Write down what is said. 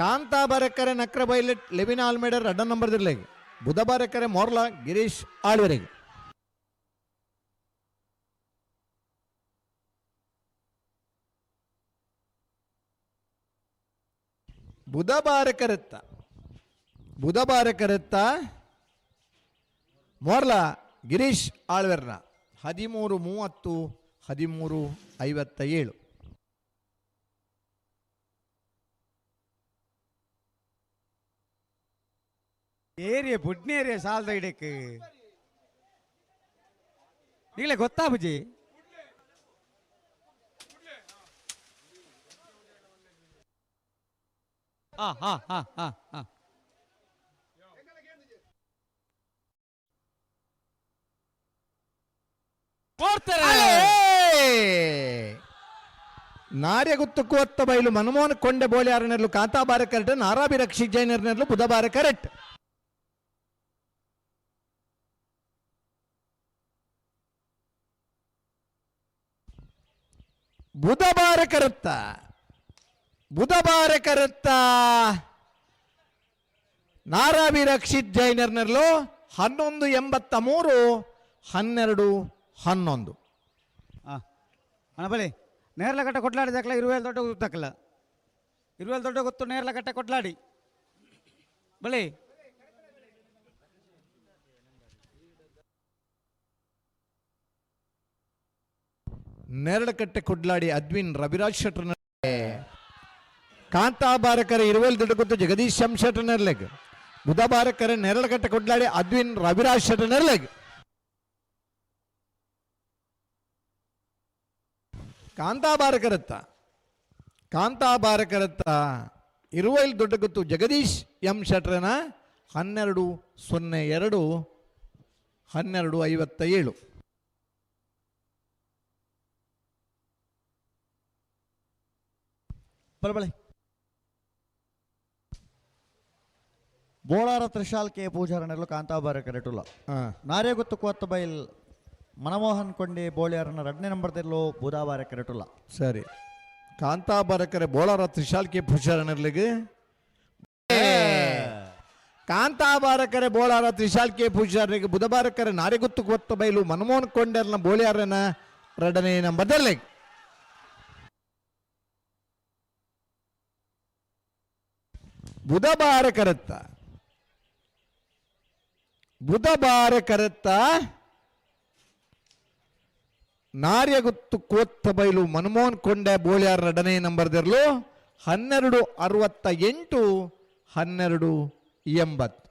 ಕಾಂತಾ ಬಾರೆಕರೆ ನಕ್ರ ಬೈಲೆಟ್ ಲೆವಿನ್ ಆಲ್ಮೇಡರ್ ಅಡ್ಡ ನಂಬರ್ ದಿರ್ಲೆಗೆ ಬುಧ ಬಾರೆಕರೆ ಮೊರ್ಲಾ, ಗಿರೀಶ್ ಆಳ್ವರೆಗೆ. ಬುಧ ಬಾರಕರತ್ತ ಬುಧ ಬಾರಕರತ್ತ ಮೊರ್ಲಾ, ಗಿರೀಶ್ ಆಳ್ವೆರ್ನ. ಹದಿಮೂರು ಮೂವತ್ತು, ಹದಿಮೂರು ಐವತ್ತ ಏಳು ಏರಿಯ ಪುಡ್ನಿ ಏರಿಯ ಸಾಲದ ಇಡಕ್ಕೆ ಈಗಲೇ ಗೊತ್ತಾ ಬುಜಿ ಹಾ ಹಾ ಹಾ ಹಾ ಹಾ ನಾರ್ಯ ಗುತ್ತು ಕೂವತ್ತ ಬೈಲು ಮನಮೋಹನ್ ಕೊಂಡೆ ಬೋಳಿ ಆರನೆರ್ಲು ಕಾಂತಾ ಬಾರ ಕರೆಟ್ ನಾರಾಬಿ ರಕ್ಷಿ ಜೈನರ್ನೆರ್ಲು ಬುಧ ಬಾರ ಕರೆಕ್ಟ್ ಬುಧ ಬಾರ ಕರುತ್ತ ಬಾರ ಕರುತ್ತ ನಾರಾಬಿ ರಕ್ಷಿತ್ ಜೈನರ್ನರ್ಲು ಹನ್ನೊಂದು ಎಂಬತ್ತ ಮೂರು, ಹನ್ನೆರಡು, ಹನ್ನೊಂದು. ಅಣ್ಣ ಬಲಿ ನೇರ್ಲ ಕಟ್ಟ ಕೊಟ್ಲಾಡಿದಾಕಲ ಇರುವೇಲ್ ದೊಡ್ಡ ಗೊತ್ತಾಕಲ್ಲ ಇರುವೇಲ್ ದೊಡ್ಡ ಗೊತ್ತು ನೇರ್ಲ ಕಟ್ಟ ಕೊಟ್ಲಾಡಿ. ಬಲಿ ನೆರಳಕಟ್ಟೆ ಕುಡ್ಲಾಡಿ ಅದ್ವಿನ್ ರವಿರಾಜ್ ಶೆಟ್ರನ ಕಾಂತಾ ಬಾರಕರ ಇರುವೆಲ್ ದುಡ್ಡುಗುತ್ತು ಜಗದೀಶ್ ಶಂ ಶೆಟ್ರನರ್ಲೆಗ್ ಬುಧ ಬಾರಕರ ನೆರಳಕಟ್ಟೆ ಕುಡ್ಲಾಡಿ ಅದ್ವಿನ್ ರವಿರಾಜ್ ಶೆಟ್ರನರ್ಲೆಗ್ ಕಾಂತಾ ಬಾರಕರತ್ತ. ಕಾಂತಾ ಬಾರಕರತ್ತ ಇರುವೈಲ್ ದೊಡ್ಡಗುತ್ತು ಜಗದೀಶ್ ಎಂ ಶೆಟ್ರನ ಹನ್ನೆರಡು ಸೊನ್ನೆ ಎರಡು ಹನ್ನೆರಡು ಐವತ್ತ ಏಳು ಬಲಬಳೆ ಬೋಳಾರ ತ್ರಿಶಾಲ್ ಕೆ ಪೂಜಾರನೆರಲು ಕಾಂತಾಬಾರ ಕರೆಟುಲ. ನಾರೇ ಗೊತ್ತು ಕೋತ್ತ ಬೈಲ್ ಮನಮೋಹನ್ ಕೊಂಡೆ ಬೋಳಿಯಾರನ ಎರಡನೇ ನಂಬರ್ ತೆರಲು ಬುಧಾವಾರ ಕರೆಟುಲ. ಸರಿ. ಕಾಂತಾ ಕರೆ ಬೋಳಾರ ತ್ರಿಶಾಲ್ಕೆ ಪುಷಾರನರ್ಲಿಗೆ ಕಾಂತಾ ಬಾರಕರೆ ಬೋಳಾರ ತ್ರಿಶಾಲ್ಕೆ ಪೂಜಾರಿಗೆ ನಾರೇ ನಾರಿಗುತ್ತು ಕೋತ್ತ ಬೈಲು ಮನಮೋಹನ್ ಕೊಂಡರ್ನ ಬೋಳಿಯಾರನ ಎರಡನೇ ನಂಬರ್ದಲ್ಲಿ ಬುಧಬಾರ ಕರತ್ತ ಬುಧಬಾರ ಕರತ್ತ ನಾರ್ಯಗುತ್ತು ಕೋತ್ತ ಬೈಲು ಮನಮೋಹನ್ ಕೊಂಡೆ ಬೋಳ್ಯಾರ ಎರಡನೇ ನಂಬರ್ದಿರಲು ಹನ್ನೆರಡು ಅರವತ್ತ ಎಂಟು ಹನ್ನೆರಡು ಎಂಬತ್ತು.